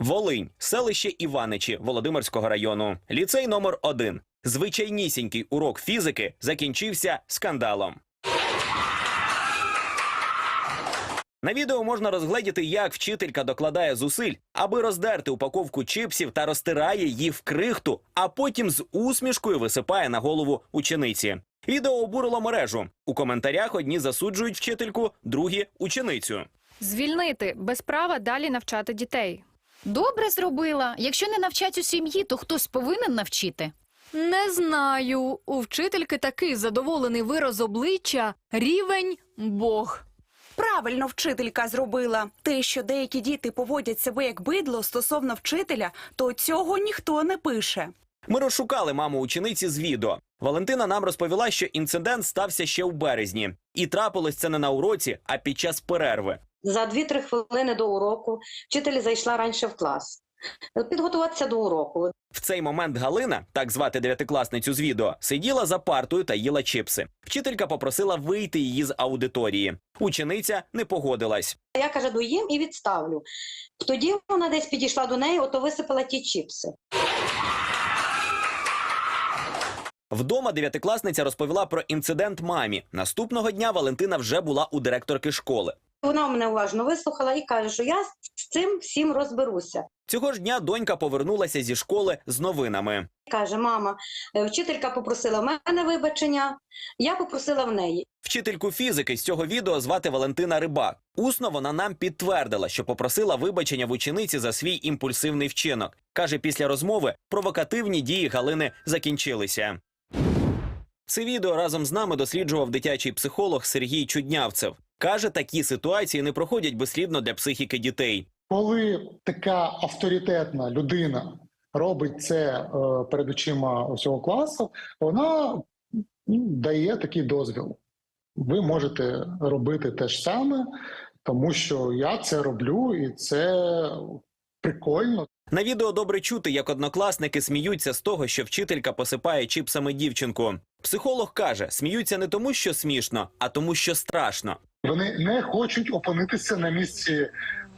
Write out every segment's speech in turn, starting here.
Волинь, селище Іваничі Володимирського району, ліцей номер 1 Звичайнісінький урок фізики закінчився скандалом. На відео можна розгледіти, як вчителька докладає зусиль, аби роздерти упаковку чипсів та розтирає її в крихту, а потім з усмішкою висипає на голову учениці. Відео обурило мережу. У коментарях одні засуджують вчительку, другі ученицю. Звільнити без права далі навчати дітей. Добре зробила. Якщо не навчать у сім'ї, то хтось повинен навчити. Не знаю. У вчительки такий задоволений вираз обличчя, рівень Бог. Правильно вчителька зробила. Те, що деякі діти поводять себе як бидло стосовно вчителя, то цього ніхто не пише. Ми розшукали маму учениці з відео. Валентина нам розповіла, що інцидент стався ще у березні, і трапилось це не на уроці, а під час перерви. За 2-3 хвилини до уроку вчитель зайшла раніше в клас. Підготуватися до уроку. В цей момент Галина, так звати дев'ятикласницю з відео, сиділа за партою та їла чипси. Вчителька попросила вийти її з аудиторії. Учениця не погодилась. Я каже, доїм і відставлю. Тоді вона десь підійшла до неї, ото висипала ті чіпси. Вдома дев'ятикласниця розповіла про інцидент мамі. Наступного дня Валентина вже була у директорки школи. Вона мене уважно вислухала і каже, що я з цим всім розберуся. Цього ж дня донька повернулася зі школи з новинами. Каже, мама, е, вчителька попросила в мене вибачення, я попросила в неї. Вчительку фізики з цього відео звати Валентина Рибак. Усно вона нам підтвердила, що попросила вибачення в учениці за свій імпульсивний вчинок. Каже, після розмови провокативні дії Галини закінчилися. Це відео разом з нами досліджував дитячий психолог Сергій Чуднявцев. Каже, такі ситуації не проходять безслідно для психіки дітей. Коли така авторитетна людина робить це е, перед очима усього класу, вона ну, дає такий дозвіл. Ви можете робити те ж саме, тому що я це роблю, і це прикольно. На відео добре чути, як однокласники сміються з того, що вчителька посипає чіпсами дівчинку. Психолог каже, сміються не тому, що смішно, а тому, що страшно. Вони не хочуть опинитися на місці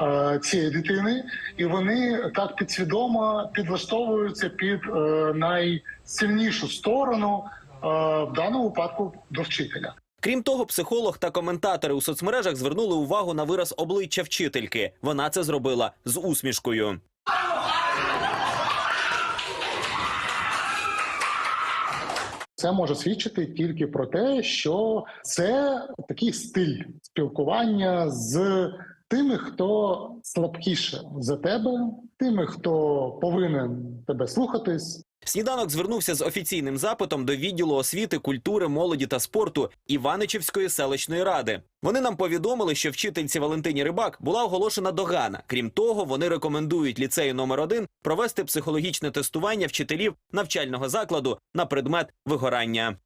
е, цієї дитини, і вони так підсвідомо підлаштовуються під е, найсильнішу сторону, е, в даному випадку до вчителя. Крім того, психолог та коментатори у соцмережах звернули увагу на вираз обличчя вчительки. Вона це зробила з усмішкою. Це може свідчити тільки про те, що це такий стиль спілкування з тими, хто слабкіше за тебе, тими, хто повинен тебе слухатись, Сніданок звернувся з офіційним запитом до відділу освіти, культури, молоді та спорту Іваничівської селищної ради. Вони нам повідомили, що вчительці Валентині Рибак була оголошена догана. Крім того, вони рекомендують ліцею номер 1 провести психологічне тестування вчителів навчального закладу на предмет вигорання.